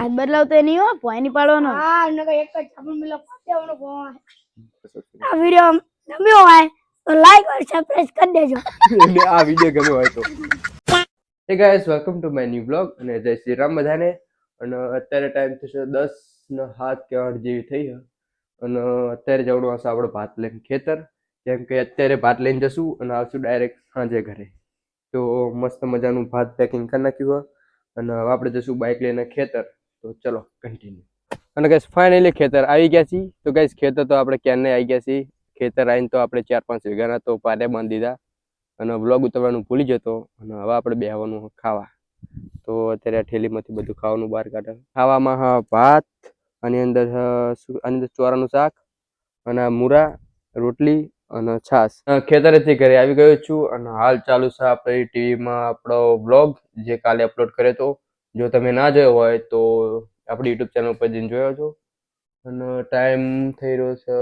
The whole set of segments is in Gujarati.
હાથ બદલાવતો નહીં હો પોઈન્ટ પાડવાનો. હા નકર એક જ છાપણ મિલો પાડવાનો ફોન આ વિડિયો ગમ્યો હોય તો લાઈક ઓર સબસ્ક્રાઇબ કરી દેજો. અને આ વિડિયો ગમ્યો હોય તો. Hey guys welcome to my new blog અને જય શ્રી રામ બધાને. અને અત્યારે ટાઈમ થશે દસ ને હાથ કે આઠ જેવી થઈ છે અને અત્યારે જવાનું હશે આપણે ભાત લઈને ખેતર. કેમ કે અત્યારે ભાત લઈને જશું અને આવશું ડાયરેક્ટ સાંજે ઘરે. તો મસ્ત મજાનું ભાત પેકિંગ કરી નાખ્યું અને હવે આપણે જશું બાઇક લઈને ખેતર. તો ચલો કન્ટિન્યુ અને ગાઈસ ફાઇનલી ખેતર આવી ગયા છીએ. તો ગાઈસ ખેતર તો આપણે ક્યારને આવી ગયા છીએ. ખેતર આવીને તો આપણે ચાર પાંચ વીઘાના તો પાડે બાંધી દીધા. અને વ્લોગ ઉતરવાનું ભૂલી જતો. અને હવે આપણે બેહવાનું ખાવા. તો અત્યારે ઠેલીમાંથી બધું ખાવાનું બહાર કાઢે. ખાવામાં ભાત, આની અંદર અંદર ચોરાનું શાક, અને મૂરા, રોટલી, અને છાશ. ખેતરેથી ઘરે આવી ગયો છું. અને હાલ ચાલુ છે આપણે ટીવીમાં આપણો વ્લોગ જે કાલે અપલોડ કર્યો હતો. જો તમે ના જોયો હોય તો આપણી યુટ્યુબ ચેનલ ઉપર જઈને જોયો છો. અને ટાઈમ થઈ રહ્યો છે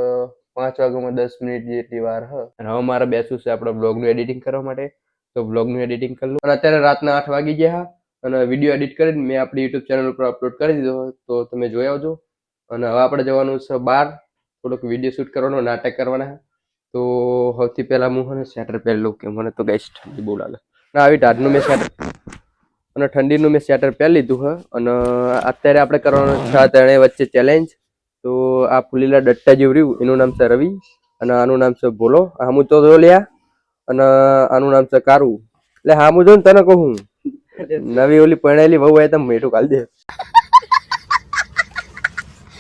પાંચ વાગ્યામાં દસ મિનિટ જેટલી વાર, હ. અને હવે મારે બેસવું છે આપણા બ્લોગનું એડિટિંગ કરવા માટે. તો બ્લોગનું એડિટિંગ કરી લઉં. અને અત્યારે રાતના આઠ વાગી ગયા, હા. અને વીડિયો એડિટ કરીને મેં આપણી યુટ્યુબ ચેનલ ઉપર અપલોડ કરી દીધો તો તમે જોઈ આવજો. અને હવે આપણે જવાનું છે બહાર થોડુંક વીડિયો શૂટ કરવાનો, નાટક કરવાના તો સૌથી પહેલાં હું ને સ્વેટર પહેરી લઉં કે મને તો ગેસ્ટ બહુ લાગે. ના, આવી ટાઢનું મેં સ્વેટર અને ઠંડીનું મેં સ્વેટર પહેરી લીધું છે અને અત્યારે આપણે કરવાનું છે આ ત્રણેય વચ્ચે ચેલેન્જ તો આ ફૂલીલા ડટ્ટા જેવું રહ્યું. એનું નામ છે રવિ અને આનું નામ છે ભોલો. હામું તો જો લ્યા. અને આનું નામ છે કારું. એટલે હામું જો ને તને કહું નવી ઓલી પરણેલી વહુ હોય તમે મેઠું કાઢી દે.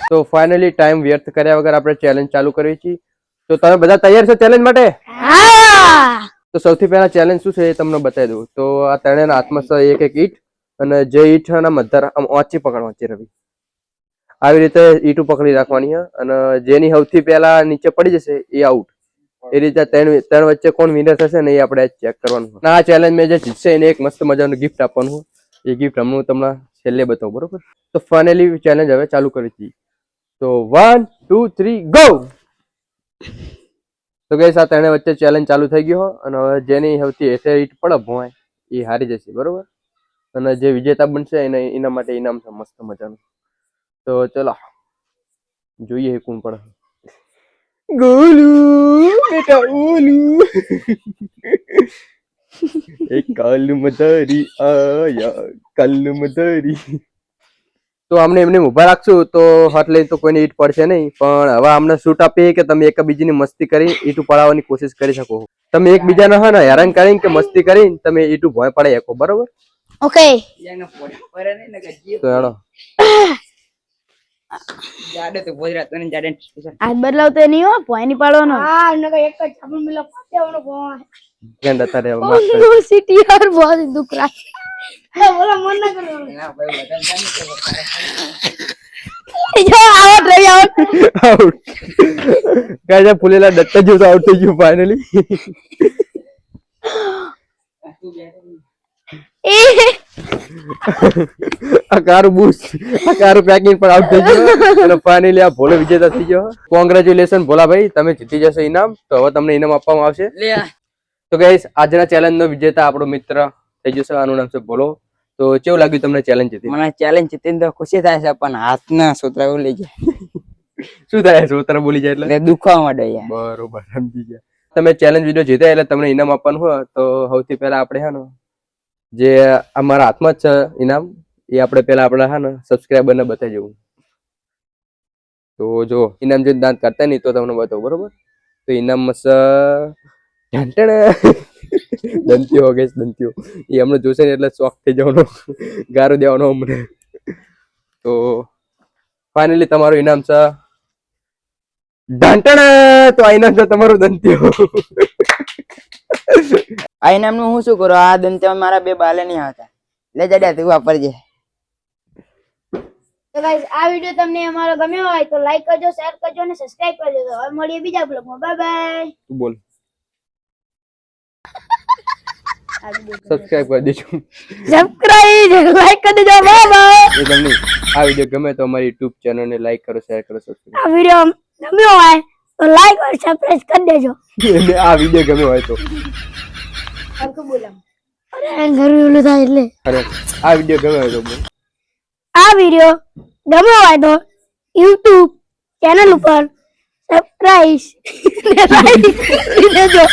તો ફાઇનલી ટાઈમ વ્યર્થ કર્યા વગર આપણે ચેલેન્જ ચાલુ કરીએ છીએ. તો તમે બધા તૈયાર છો ચેલેન્જ માટે? હા. તો સૌથી પહેલા ચેલેન્જ શું છે એ તમને બતાવી દઉં. તો આ ત્રણેયના હાથમાં એક એક ઈટ અને જે ઈટ ના મધર આમ વાંચી પકડવા વાંચી રવિ. આવી રીતે ઈટું પકડી રાખવાની છે અને જેની સૌથી પહેલા નીચે પડી જશે એ આઉટ એ રીતે ત્રણ ત્રણ વચ્ચે કોણ વિનર થશે ને એ આપણે ચેક કરવાનું આ ચેલેન્જ મેં જે જીતશે એને એક મસ્ત મજાનું ગિફ્ટ આપવાનું એ ગિફ્ટ હમણાં તમને છેલ્લે બતાવું, બરોબર? તો ફાઇનલી ચેલેન્જ હવે ચાલુ કરી છીએ તો વન ટુ થ્રી ગો તો ગઈ આ ત્રણે વચ્ચે ચેલેન્જ ચાલુ થઈ ગયો અને હવે જેની સૌથી હેઠે ઈટ પડે ભોંય એ હારી જશે, બરોબર? અને જે વિજેતા બનશે, એને એના માટે ઇનામ છે, મસ્ત મજાનું. તો ચલો, જોઈએ કોણ પણ ગોલુ, બેટા, ઓલુ. એક કાલુ મધારી આયા કાલ મધારી તો અમને એમને ઊભા રાખશું તો હાથ લઈને તો કોઈને ઈટ પડશે નહીં. પણ હવે અમને છૂટ આપીએ કે તમે એકબીજીની મસ્તી કરી ઈટું પડાવવાની કોશિશ કરી શકો તમે એકબીજાને હે ને હેરાન કરીને કે મસ્તી કરીને તમે ઈટું ભોય પડાઈ શકો બરોબર? ઓકે. તો હેડો. હાથ બદલાવતો નહીં હો પોઈ પાડવાનો. હા નકર એક જ છાપણ મિલો પાડવાનો ફોન ગંડ અત્યારે હવે સિટી યાર બહુ દુખ રહી ફૂલેલા દત્ત જેવું આઉટ થઈ ગયું ફાઈનલી આ કારું બૂસ આ કારું પેકિંગ પણ આઉટ થઈ ગયું. અને ફાઇનલી આ ભોલો વિજેતા થઈ ગયો. કોંગ્રેચ્યુલેશન ભોલાભાઈ તમે જીતી જશો ઇનામ. તો હવે તમને ઇનામ આપવામાં આવશે. તો ગાઈસ આજના ચેલેન્જ નો વિજેતા આપણો મિત્ર થઈ જશે આનું નામ છે બોલો તો કેવું લાગ્યું તમને ચેલેન્જ હતી? મને ચેલેન્જ હતી તો ખુશી થાય છે પણ હાથના સુતરા બોલી જાય શું થાય છે બોલી જાય એટલે? દુખવા માંડે યાર બરોબર સમજી ગયા. તમે ચેલેન્જ વીડિયો જીત્યા એટલે તમને ઇનામ આપવાનું હોય તો સૌથી પહેલા આપણે હે ને જે અમારા હાથમાં જ છે ઇનામ એ આપણે પહેલા આપણા હે ને સબસ્ક્રાઈબરને બતાવી જવું તો જો ઇનામ જો દાંત કાઢતા નહીં તો તમને બતાવું બરોબર? તો ઇનામ મસ્ત ઢંટણ દંતીઓ ગેસ દંતીઓ એ હમણાં જોશે ને એટલે શોખ થઈ જવાનો. ગારો દેવાનો અમને. તો ફાઇનલી તમારું ઇનામ છે. ઢાંટણ તો આ ઇનામ છે તમારું દંતીઓ આ ઇનામનું હું શું કરું? આ દંતે મારા બે બાલે નહીં આવતા લે જડ્યા તું વાપરજે તો ગાઈસ આ વીડિયો તમને અમારો ગમ્યો હોય તો લાઈક કરજો શેર કરજો અને સબસ્ક્રાઇબ કરજો. તો હવે મળીએ બીજા બ્લોગમાં બાય બાય તું બોલ. સબસ્ક્રાઇબ કરી દેજો. સબસ્ક્રાઇબ લાઈક કરી દેજો બાય એ તમને આ વીડિયો ગમે તો અમારી YouTube ચેનલ ને લાઈક કરો શેર કરો સબસ્ક્રાઇબ આ વિડિયો ગમ્યો હોય તો લાઈક અને સબસ્ક્રાઇબ કરી દેજો. આ વિડિયો ગમ્યો હોય તો. અરે ઘર ઓલું થાય એટલે. અરે આ વિડિયો ગમ્યો હોય તો બોલ. આ વીડિયો ગમ્યો હોય તો યુટ્યુબ ચેનલ ઉપર સબસ્ક્રાઇબ દેજો.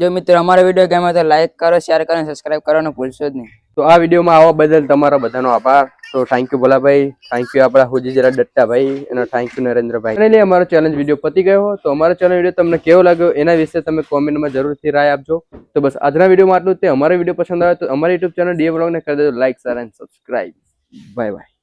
જો મિત્રો, અમારો વીડિયો ગમ્યો તો લાઈક કરો શેર કરો અને સબસ્ક્રાઇબ કરવાનું ભૂલશો જ નહીં. તો આ વિડીયોમાં આવવા બદલ તમારો બધાનો આભાર. તો thank you Bholabhai thank you આપણા હુજીજરા દત્તાભાઈ અને થેન્ક યુ નરેન્દ્રભાઈ. અને અમારો ચેલેન્જ વીડિયો પતી ગયો તો અમારો ચેલેન્જ વીડિયો તમને કેવો લાગ્યો એના વિશે તમે કોમેન્ટમાં જરૂરથી રાય આપજો. તો બસ આજના વિડીયોમાં આટલું તે. અમારો વીડિયો પસંદ આવે તો અમારી યુટ્યુબ ચેનલ ડીએ બ્લોગને કરી દેજો. Like share and subscribe bye bye